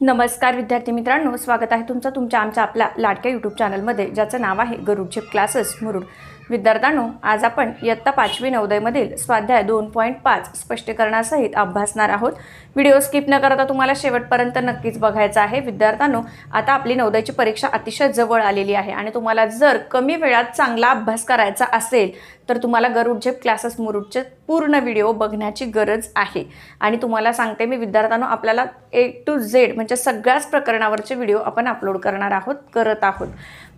नमस्कार विद्यार्थी मित्रांनो स्वागत आहे तुमचं तुमच्या आमच्या आपल्या लाडक्या यूट्यूब चॅनलमध्ये ज्याचं नाव आहे गरुड झेप क्लासेस मुरुड. विद्यार्थ्यांनो आज आपण इयत्ता पाचवी नवदयमधील स्वाध्याय दोन पॉईंट पाच स्पष्टीकरणासहित अभ्यासणार आहोत. व्हिडिओ स्किप न करता तुम्हाला शेवटपर्यंत नक्कीच बघायचा आहे. विद्यार्थ्यांनो आता आपली नवदयाची परीक्षा अतिशय जवळ आलेली आहे आणि तुम्हाला जर कमी वेळात चांगला अभ्यास करायचा असेल तर तुम्हाला गरुड झेप क्लासेस मुरुडचे पूर्ण व्हिडिओ बघण्याची गरज आहे. आणि तुम्हाला सांगते मी विद्यार्थ्यांनो आपल्याला ए टू झेड म्हणजे सगळ्याच प्रकरणावरचे व्हिडिओ आपण अपलोड करणार आहोत करत आहोत.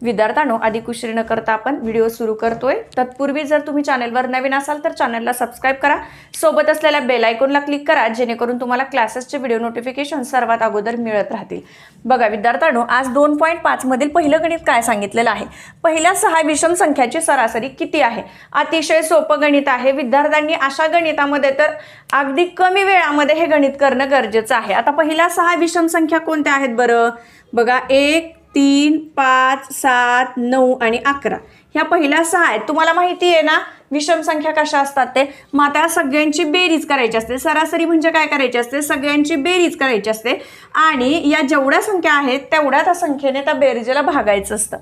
विद्यार्थ्यांनो अधिक उशीर न करता आपण व्हिडिओ सुरू करतोय. तत्पूर्वी जर तुम्ही चॅनलवर नवीन असाल तर चॅनलला सबस्क्राईब करा. सोबत असलेल्या बेल आयकॉनला क्लिक करा जेणेकरून तुम्हाला क्लासेसचे व्हिडिओ नोटिफिकेशन सर्वात अगोदर मिळत राहतील. बघा विद्यार्थ्यांनो आज दोन पॉईंट पाचमधील पहिलं गणित काय सांगितलेलं आहे? पहिल्या सहा विषम संख्याची सरासरी किती आहे? अतिशय सोपं गणित आहे. विद्यार्थ्यांनी अशा गणितामध्ये तर अगदी कमी वेळामध्ये हे गणित करणं गरजेचं आहे. आता पहिल्या सहा विषम संख्या कोणत्या आहेत बरं? बघा एक तीन पाच सात नऊ आणि अकरा. ह्या पहिल्या सहा आहेत. तुम्हाला माहिती आहे ना? विषम संख्या कशा असतात ते? मग आता सगळ्यांची बेरीज करायची असते. सरासरी म्हणजे काय करायची असते? सगळ्यांची बेरीज करायची असते. आणि या जेवढ्या संख्या आहेत तेवढ्या त्या संख्येने त्या बेरीजेला भागायचं असतं.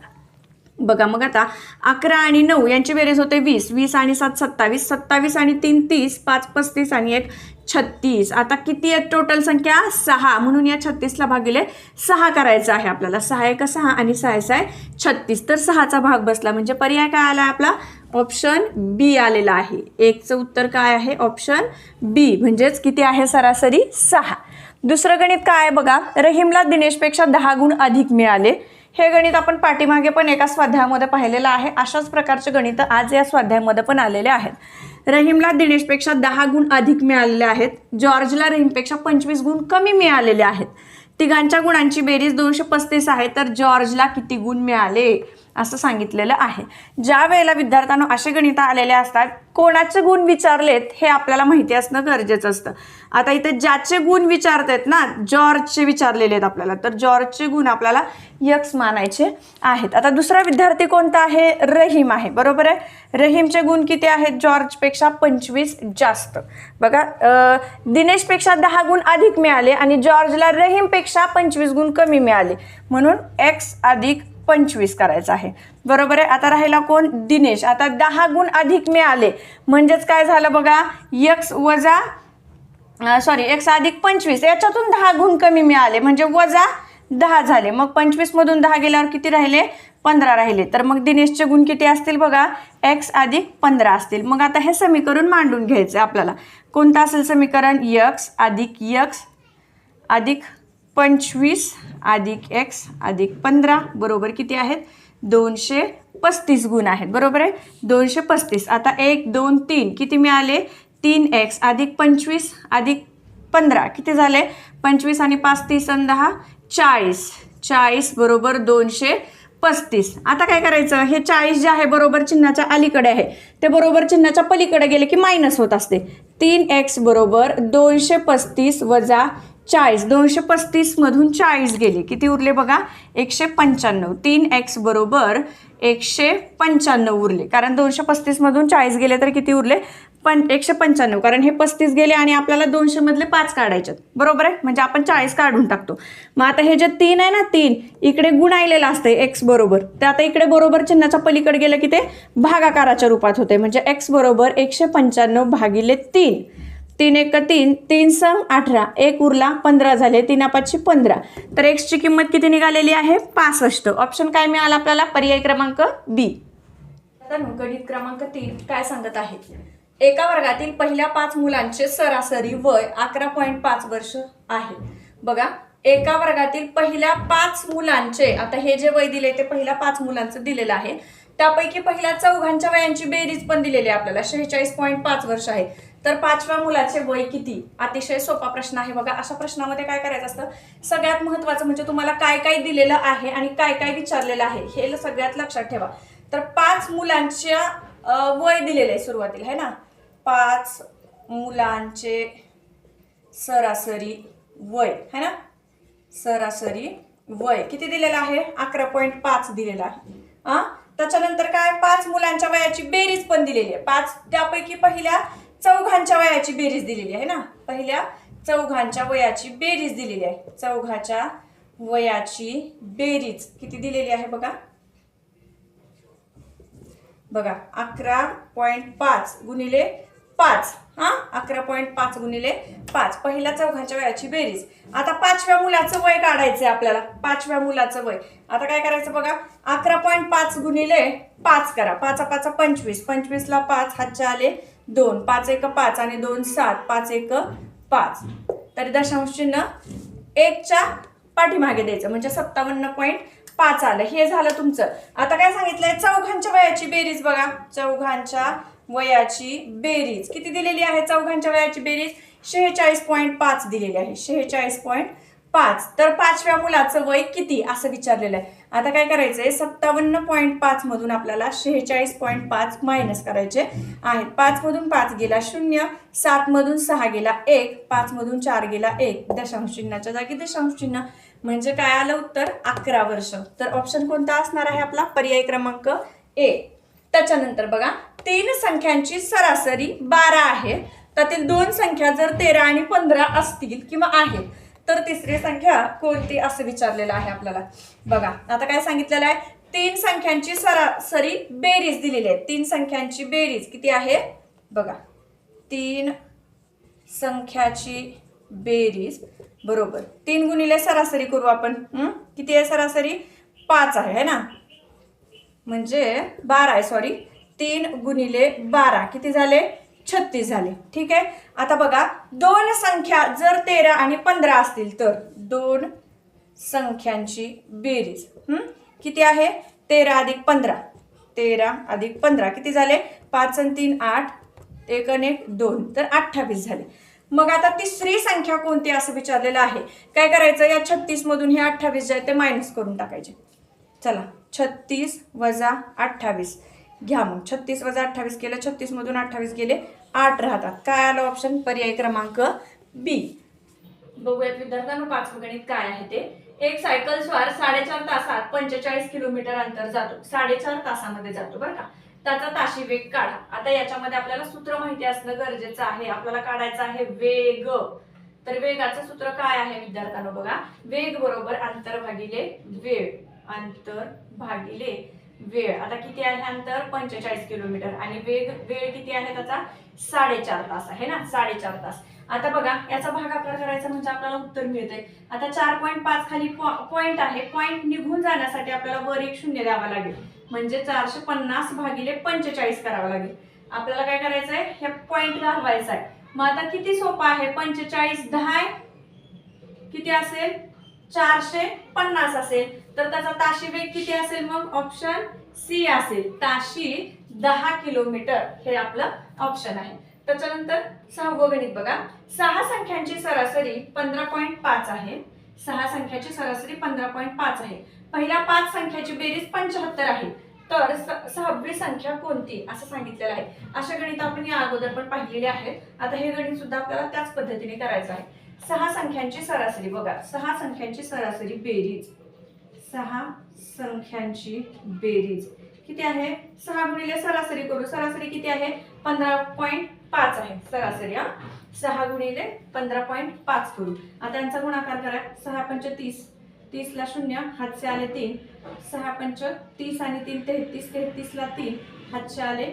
बघा मग आता अकरा आणि नऊ यांची बेरीज होते वीस. वीस आणि सात सत्तावीस. सत्तावीस आणि तीन तीस. पाच पस्तीस आणि एक छत्तीस. आता किती आहेत टोटल संख्या? सहा. म्हणून या छत्तीसला भागिले सहा करायचं आहे आपल्याला. सहा एक सहा आणि सहा सहा छत्तीस. तर सहाचा भाग बसला. म्हणजे पर्याय काय आला आपला? ऑप्शन बी आलेला आहे. एकचं उत्तर काय आहे? ऑप्शन बी म्हणजेच किती आहे सरासरी? सहा. दुसरं गणित काय आहे बघा? रहीमला दिनेशपेक्षा दहा गुण अधिक मिळाले. हे गणित आपण पाठीमागे पण एका स्वाध्यायामध्ये पाहिलेलं आहे. अशाच प्रकारचे गणित आज या स्वाध्यायामध्ये पण आलेले आहेत. रहीमला दिनेशपेक्षा दहा गुण अधिक मिळालेले आहेत. जॉर्जला रहीमपेक्षा पंचवीस गुण कमी मिळालेले आहेत. तिघांच्या गुणांची बेरीज दोनशे पस्तीस आहे. तर जॉर्जला किती गुण मिळाले? असं सांगितलेलं आहे. ज्या वेळेला विद्यार्थ्यांना असे गणित आलेले असतात कोणाचे गुण विचारलेत हे आपल्याला माहिती असणं गरजेचं असतं. आता इथे ज्याचे गुण विचारतायत ना जॉर्जचे विचारलेले आहेत आपल्याला. तर जॉर्जचे गुण आपल्याला यक्स मानायचे आहेत. आता दुसरा विद्यार्थी कोणता आहे? रहीम आहे. बरोबर आहे? रहीमचे गुण किती आहेत? जॉर्जपेक्षा पंचवीस जास्त. बघा दिनेशपेक्षा दहा गुण अधिक मिळाले आणि जॉर्जला रहीमपेक्षा पंचवीस गुण कमी मिळाले. म्हणून एक्स अधिक पंचवीस करायचं आहे. बरोबर आहे? आता राहिला कोण? दिनेश. आता दहा गुण अधिक मिळाले. म्हणजेच काय झालं बघा? यक्स वजा सॉरी एक्स अधिक पंचवीस. याच्यातून दहा गुण कमी मिळाले. म्हणजे वजा दहा झाले. मग पंचवीसमधून दहा गेल्यावर किती राहिले? पंधरा राहिले. तर मग दिनेशचे गुण किती असतील बघा? एक्स अधिक पंधरा असतील. मग आता हे समीकरण मांडून घ्यायचं आपल्याला. कोणतं असेल समीकरण? यक्स अधिक यक्स अधिक पंचवीस अधिक एक्स अधिक पंधरा बरोबर किती आहेत? दोनशे पस्तीस गुण आहेत. बरोबर आहे? दोनशे पस्तीस. आता एक दोन तीन. किती मिळाले? तीन एक्स अधिक पंचवीस अधिक पंधरा. किती झाले? पंचवीस आणि पाच तीस आणि दहा चाळीस. चाळीस बरोबर दोनशे पस्तीस. आता काय करायचं? हे चाळीस जे आहे बरोबर चिन्हाच्या अलीकडे आहे. ते बरोबर चिन्हाच्या पलीकडे गेले की मायनस होत असते. तीन एक्स बरोबर दोनशे पस्तीस वजा चाळीस दोनशे पस्तीसमधून चाळीस गेले. किती उरले बघा? एकशे पंच्याण्णव. तीन एक्स बरोबर एकशे पंच्याण्णव उरले. कारण दोनशे पस्तीसमधून चाळीस गेले तर किती उरले? पण एकशे पंच्याण्णव. कारण हे पस्तीस गेले आणि आपल्याला दोनशे मधले पाच काढायचे बरोबर आहे? म्हणजे आपण चाळीस काढून टाकतो. मग आता हे जे तीन आहे ना तीन इकडे गुणायलेलं असते एक्स बरोबर. ते आता इकडे बरोबर चिन्हाच्या पलीकडे गेलं की ते भागाकाराच्या रूपात होते म्हणजे एक्स बरोबर एकशे पंच्याण्णव भागिले तीन. तीन एक तीन तीन सम अठरा. एक उरला पंधरा झाले. तीन पाचशे पंधरा. तर एक्सची किंमत किती निघालेली आहे? पासष्ट. ऑप्शन काय मिळाला आपल्याला? पर्याय क्रमांक बी आता गणित क्रमांक तीन काय सांगत आहे? एका वर्गातील पहिल्या पाच मुलांचे सरासरी वय अकरा पॉईंट पाच वर्ष आहे. बघा एका वर्गातील पहिल्या पाच मुलांचे आता हे जे वय दिले ते पहिल्या पाच मुलांचं दिलेलं आहे. त्यापैकी पहिल्या चौघांच्या वयांची बेरीज पण दिलेली आहे आपल्याला. शेहेचाळीस पॉईंट पाच वर्ष आहे. तर पाचव्या मुलाचे वय किती? अतिशय सोपा प्रश्न आहे बघा. अशा प्रश्नामध्ये काय करायचं असतं? सगळ्यात महत्वाचं म्हणजे तुम्हाला काय काय दिलेलं आहे आणि काय काय विचारलेलं आहे हे सगळ्यात लक्षात ठेवा. तर पाच मुलांच्या वय दिलेलं आहे सुरुवातीला है ना? पाच मुलांचे सरासरी वय है ना? सरासरी वय. किती दिलेलं आहे? अकरा पॉईंट पाच दिलेलं आहे. हां त्याच्यानंतर काय? पाच मुलांच्या वयाची बेरीज पण दिलेली आहे. पाच त्यापैकी पहिल्या चौघांच्या वयाची बेरीज दिलेली आहे ना? पहिल्या चौघांच्या वयाची बेरीज दिलेली आहे. चौघाच्या वयाची बेरीज किती दिलेली आहे बघा? बघा अकरा पॉईंट पाच गुणिले पाच. हा? अकरा पॉईंट पाच गुणिले पाच. पहिल्या चौघांच्या वयाची बेरीज. आता पाचव्या मुलाचं वय काढायचंय आपल्याला. पाचव्या मुलाचं वय. आता काय करायचं बघा? अकरा पॉईंट पाच गुणिले पाच करा. पाचा पाचा पंचवीस. पंचवीसला पाच हातच्या आले दोन पाच एक पाच आणि दोन सात पाच एक पाच. तरी दशांश चिन्ह एकच्या पाठीमागे द्यायचं म्हणजे सत्तावन्न पॉईंट पाच आलं. हे झालं तुमचं. आता काय सांगितलंय? चौघांच्या वयाची बेरीज बघा. चौघांच्या वयाची बेरीज. किती दिलेली आहे चौघांच्या वयाची बेरीज? शेहेचाळीस पॉईंट पाच दिलेली आहे. शेहेचाळीस पॉईंट पाच. तर पाचव्या मुलाचं वय किती? असं विचारलेलं आहे. आता काय करायचं आहे सत्तावन्न पॉईंट पाच मधून आपल्याला शेहेचाळीस पॉईंट पाच मायनस करायचे आहेत. पाचमधून पाच गेला शून्य सात मधून सहा गेला एक पाच मधून चार गेला एक. दशांश चिन्हाच्या जागी दशांश चिन्ह. म्हणजे काय आलं उत्तर? अकरा वर्ष. तर ऑप्शन कोणता असणार आहे आपला? पर्याय क्रमांक ए. त्याच्यानंतर बघा तीन संख्यांची सरासरी बारा आहे. त्यातील दोन संख्या जर तेरा आणि पंधरा असतील किंवा आहेत तर तिसरी संख्या कोणती असं विचारलेलं आहे आपल्याला? बघा आता काय सांगितलेलं आहे? तीन संख्यांची सरासरी बेरीज दिलेली आहे. तीन संख्यांची बेरीज किती आहे? बघा तीन संख्याची बेरीज बरोबर. तीन गुणिले सरासरी करू आपण. किती आहे सरासरी? पाच आहे है ना? म्हणजे बारा आहे सॉरी तीन गुणिले बारा. किती झाले? छत्तीस झाले. ठीक आहे? आता बघा दोन संख्या जर तेरा आणि पंधरा असतील तर दोन संख्यांची बेरीज. किती आहे? तेरा अधिक पंधरा. तेरा अधिक पंधरा किती झाले? पाच आणि तीन आठ. एक आणि एक दोन. तर अठ्ठावीस झाले. मग आता तिसरी संख्या कोणती असं विचारलेलं आहे? काय करायचं? या छत्तीसमधून हे अठ्ठावीस जे आहे ते मायनस करून टाकायचे. चला छत्तीस वजा अठ्ठावीस. घ्या मग. छत्तीस वजा अठ्ठावीस केलं छत्तीसमधून अठ्ठावीस गेले. आठ राहतात. काय आलं ऑप्शन पर्याय क्रमांक बी बघूयात विद्यार्थ्यांना पाचवं गणित काय आहे ते. एक सायकल स्वार साडेचार तासात पंचेचाळीस किलोमीटर अंतर जातो. साडेचार तासामध्ये जातो बरं का? त्याचा ताशी वेग काढा. आता याच्यामध्ये आपल्याला सूत्र माहिती असणं गरजेचं आहे. आपल्याला काढायचं आहे वेग. तर वेगाचं सूत्र काय आहे विद्यार्थ्यांना बघा. वेग बरोबर अंतर भागिले वेळ. अंतर भागिले वेळ. आता किती आहे अंतर? पंचेचाळीस किलोमीटर. आणि वेग वेळ किती आहे त्याचा? साडेचार तास आहे ना? साडेचार तास. आता बघा याचा भागाकार करायचा म्हणजे आपल्याला उत्तर मिळतंय. आता चार पॉईंट पाच खाली पॉईंट आहे. पॉईंट निघून जाण्यासाठी आपल्याला वर एक शून्य द्यावा लागेल. म्हणजे चारशे पन्नास भागिले पंचेचाळीस करावं लागेल. आपल्याला काय करायचंय? हे पॉईंट घालवायचा आहे. मग आता किती सोपं आहे? पंचेचाळीस दहा किती असेल? चारशे पन्नास असेल. तर त्याचा ताशी वेग किती असेल मग? ऑप्शन सी असेल. ताशी दहा किलोमीटर. हे आपलं ऑप्शन आहे. त्याच्यानंतर सहावं गणित बघा. सहा संख्यांची सरासरी पंधरा पॉईंट पाच आहे. सहा संख्याची सरासरी पंधरा पॉईंट पाच आहे. पहिल्या पाच संख्याची बेरीज पंच्याहत्तर आहे. तर स- सहावी संख्या कोणती? असं सांगितलेलं आहे. अशा गणित आपण या अगोदर पण पाहिलेले आहेत आता हे गणित सुद्धा आपल्याला त्याच पद्धतीने करायचं आहे. सहा संख्यांची सरासरी बघा. सहा संख्यांची सरासरी बेरीज. सहा संख्यांची बेरीज. किती आहे? सहा गुणिले सरासरी करू. सरासरी किती आहे? पंधरा पॉईंट पाच आहे सरासरी हा. सहा गुणिले पंधरा पॉईंट पाच करू. आता यांचा गुणाकार करा. सहा पंच तीस. तीसला शून्य हातचे आले तीन. सहा पंच तीस आणि तीन तेहतीस तेहतीसला तीन हातचे आले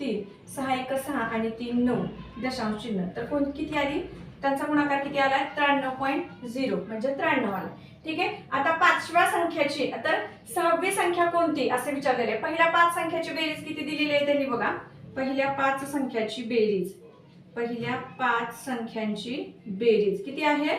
तीन. सहा एक सहा आणि तीन नऊ दशांश चिन्ह. तर कोण किती आली? त्यांचा गुणाकार किती आलाय त्र्याण्णव पॉईंट झिरो म्हणजे त्र्याण्णव आला. ठीक आहे? आता पाचव्या संख्याची तर सहावी संख्या कोणती? असे विचारलेले. पहिल्या पाच संख्याची बेरीज किती दिलेली आहे त्यांनी बघा. पहिल्या पाच संख्याची बेरीज. पहिल्या पाच संख्यांची बेरीज. किती आहे?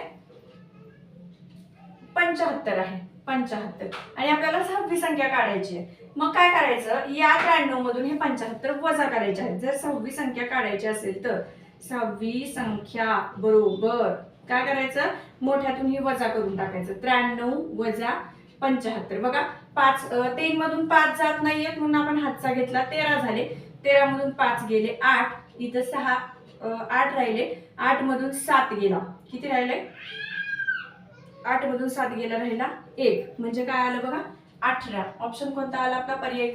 पंचाहत्तर आहे. पंचाहत्तर. आणि आपल्याला सहावी संख्या काढायची आहे. मग काय करायचं? या त्र्याण्णव मधून हे पंचाहत्तर वजा करायचे आहेत. जर सहावी संख्या काढायची असेल तर सहावी संख्या बरोबर काय करायचं? मोठ्यातून ही वजा करून टाकायचं. त्र्याण्णव वजा पंचाहत्तर. बघा पाच तीन मधून पाच जात नाहीयेत म्हणून आपण हातचा घेतला तेरा झाले. तेरा मधून पाच गेले आठ इथं सहा आठ राहिले. आठ मधून सात गेला. किती राहिले? आठ मधून सात गेला राहिला एक. म्हणजे काय आलं बघा? अठरा. ऑप्शन कोणता आला आपला? पर्याय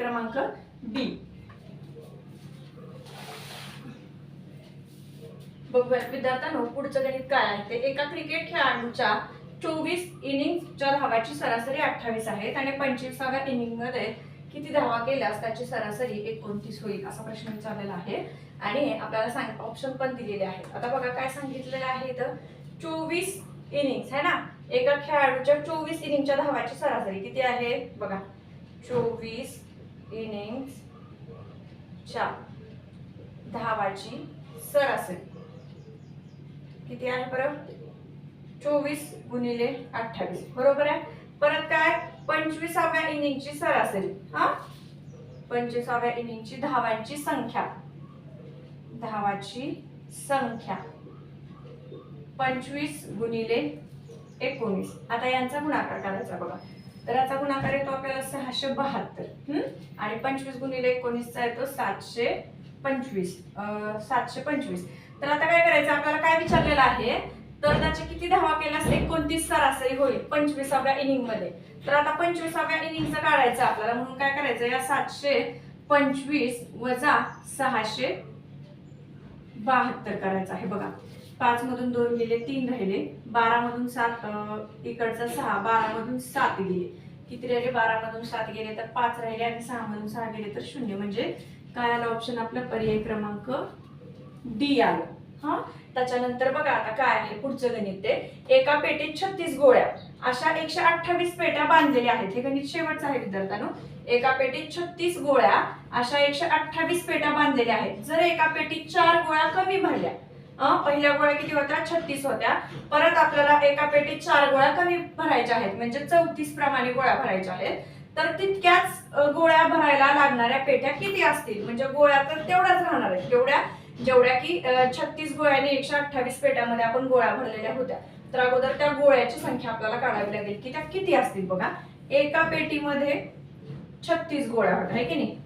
बघूया. विद्यार्थ्यांनो पुढचं गणित काय आहे? ते एका क्रिकेट खेळाडूच्या चोवीस इनिंगच्या धावाची सरासरी अठ्ठावीस आहेत आणि पंचवीसाव्या इनिंगमध्ये किती धावा केल्यास त्याची सरासरी एकोणतीस होईल असा प्रश्न विचारलेला आहे. आणि आपल्याला सांग ऑप्शन पण दिलेले आहेत. आता बघा काय सांगितलेलं आहे तर चोवीस इनिंग्स है ना? एका खेळाडूच्या चोवीस इनिंगच्या धावाची सरासरी किती आहे? बघा. चोवीस इनिंग्सच्या धावाची सरासरी. किती आहे परत चोवीस गुणिले अठ्ठावीस. बरोबर आहे? परत काय? पंचवीसाव्या इनिंगची सरासरी. हा? पंचवीसाव्या इनिंगची धावांची संख्या. धावाची संख्या. पंचवीस गुणिले एकोणीस. आता यांचा गुणाकार करायचा बघा. तर याचा गुणाकार येतो आपल्याला सहाशे बहात्तर. आणि पंचवीस गुणिले एकोणीसचा येतो सातशे पंचवीस. सातशे पंचवीस. तर आता काय करायचं? आपल्याला काय विचारलेलं आहे? तर त्याचे किती धावा केल्यास एकोणतीस सरासरी होईल पंचवीसाव्या इनिंगमध्ये तर आता पंचवीसाव्या इनिंगचं काढायचं आपल्याला. म्हणून काय करायचं? या सातशे पंचवीस वजा सहाशे बहात्तर करायचं आहे. बघा पाच मधून दोन गेले तीन राहिले. बारा मधून सात इकडचा सहा बारा मधून सात गेले. किती राहिले? बारा मधून सात गेले तर पाच राहिले आणि सहा मधून सहा गेले तर शून्य. म्हणजे काय आलं? ऑप्शन आपला पर्याय क्रमांक डी आलं. हा? त्याच्यानंतर बघा आता काय आहे पुढचं गणित ते. एका पेटीत छत्तीस गोळ्या. अशा एकशे अठ्ठावीस पेट्या बांधलेल्या आहेत. हे गणित शेवटचं आहे विद्यार्थ्यांनो. एका पेटीत छत्तीस गोळ्या अशा एकशे अठ्ठावीस पेट्या बांधलेल्या आहेत. जर एका पेटीत चार गोळ्या कमी भरल्या पहिल्या गोळ्या किती होत्या? छत्तीस होत्या. परत आपल्याला एका पेटीत चार गोळ्या कमी भरायच्या आहेत म्हणजे चौतीस प्रमाणे गोळ्या भरायच्या आहेत. तर तितक्याच गोळ्या भरायला लागणाऱ्या पेट्या किती असतील? म्हणजे गोळ्या तर तेवढ्याच राहणार आहेत. तेवढ्या जेवढ्या की छत्तीस गोळ्याने एकशे अठ्ठावीस पेट्यामध्ये आपण गोळ्या भरलेल्या होत्या. तर अगोदर त्या गोळ्याची संख्या आपल्याला काढावी लागेल की त्या किती असतील बघा. एका पेटीमध्ये छत्तीस गोळ्या होत्या है की नाही?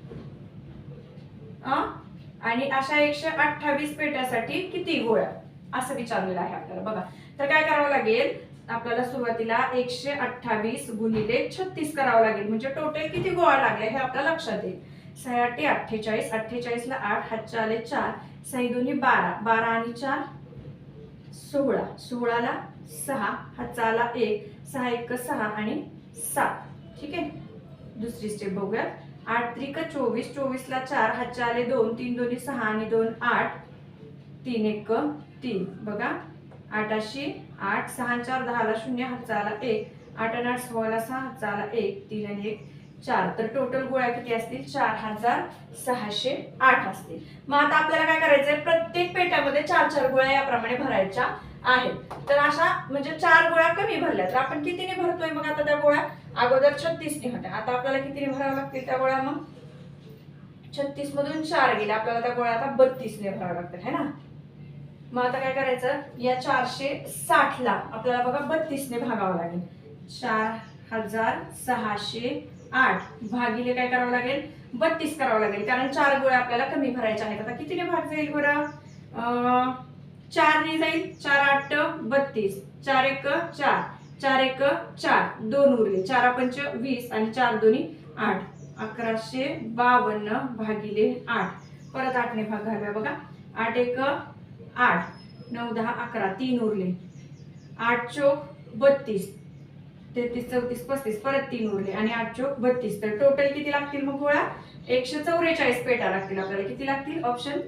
अं? आणि अशा एकशे अठ्ठावीस पेट्यासाठी किती गोळ्या? असं विचारलेलं आहे आपल्याला बघा. तर काय करावं लागेल? आपल्याला सुरुवातीला एकशे अठ्ठावीस गुणिले छत्तीस करावं लागेल. म्हणजे टोटल किती गोळा लागले हे आपल्या लक्षात येईल. सहाटे अठ्ठेचाळीस अठ्ठेचाळीसला आठ हातच्या आले चार सही दोन्ही बारा बारा आणि चार सोळा. सोळाला सहा हातचा आला एक सहा एक सहा आणि सात. ठीक? आहे दुसरी स्टेप बघूया आठ त्रिक चोवीस चोवीसला चार हातच्या आले दोन तीन दोन्ही सहा आणि दोन आठ. तीन एक तीन. बघा. आठाशी आठ सहा चार दहाला शून्य हातचा आला एक. आठ आणि आठ सोळाला सहा हातचा आला एक. तीन आणि एक चार. तर टोटल गोळ्या किती असतील? चार हजार सहाशे आठ असतील. मग आता आपल्याला काय करायचंय? प्रत्येक पेट्यामध्ये चार चार गोळ्या याप्रमाणे भरायच्या आहेत. तर अशा म्हणजे चार गोळ्या कमी भरल्या तर आपण कितीने भरतोय मग आता त्या गोळ्या? अगोदर छत्तीसने होत्या. आता आपल्याला कितीने भराव्या लागतील त्या गोळ्या मग? छत्तीस मधून चार गेले. आपल्याला त्या गोळ्या आता बत्तीसने भराव्या लागतील है ना? मग आता काय करायचं? या चारशे साठ ला आपल्याला बघा बत्तीसने भागावं लागेल. चार हजार सहाशे आठ भागिले काय करावं लागेल? बत्तीस करावं लागेल. कारण चार गोळ्या आपल्याला कमी भरायच्या आहेत. आता कितीने भाग जाईल बरं? चारने जाईल. चार आठ बत्तीस. चार एक चार. चार एक चार. दोन उरले. चार पंच वीस आणि चार दोन्ही आठ. अकराशे बावन्न भागिले आठ. परत आठने भाग घालूया बघा. आठ एक आठ. नऊ दहा अकरा. तीन उरले. आठ चोक बत्तीस. तेहतीस चौतीस पस्तीस परत तीन उरले. आणि आठ चोक बत्तीस. तर टोटल किती लागतील मग गोळा? एकशे चौवेचाळीस पेटा लागतील आपल्याला. किती लागतील? ऑप्शन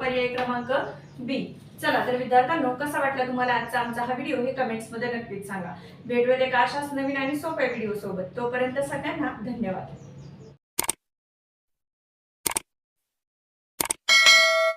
पर्याय क्रमांक बी चला तर विद्यार्थ्यांनो कसा वाटला तुम्हाला आजचा आमचा हा व्हिडिओ हे कमेंट्समध्ये नक्कीच सांगा. भेटवेल एक अशाच नवीन आणि सोप्या व्हिडिओ सोबत. तोपर्यंत सगळ्यांना धन्यवाद.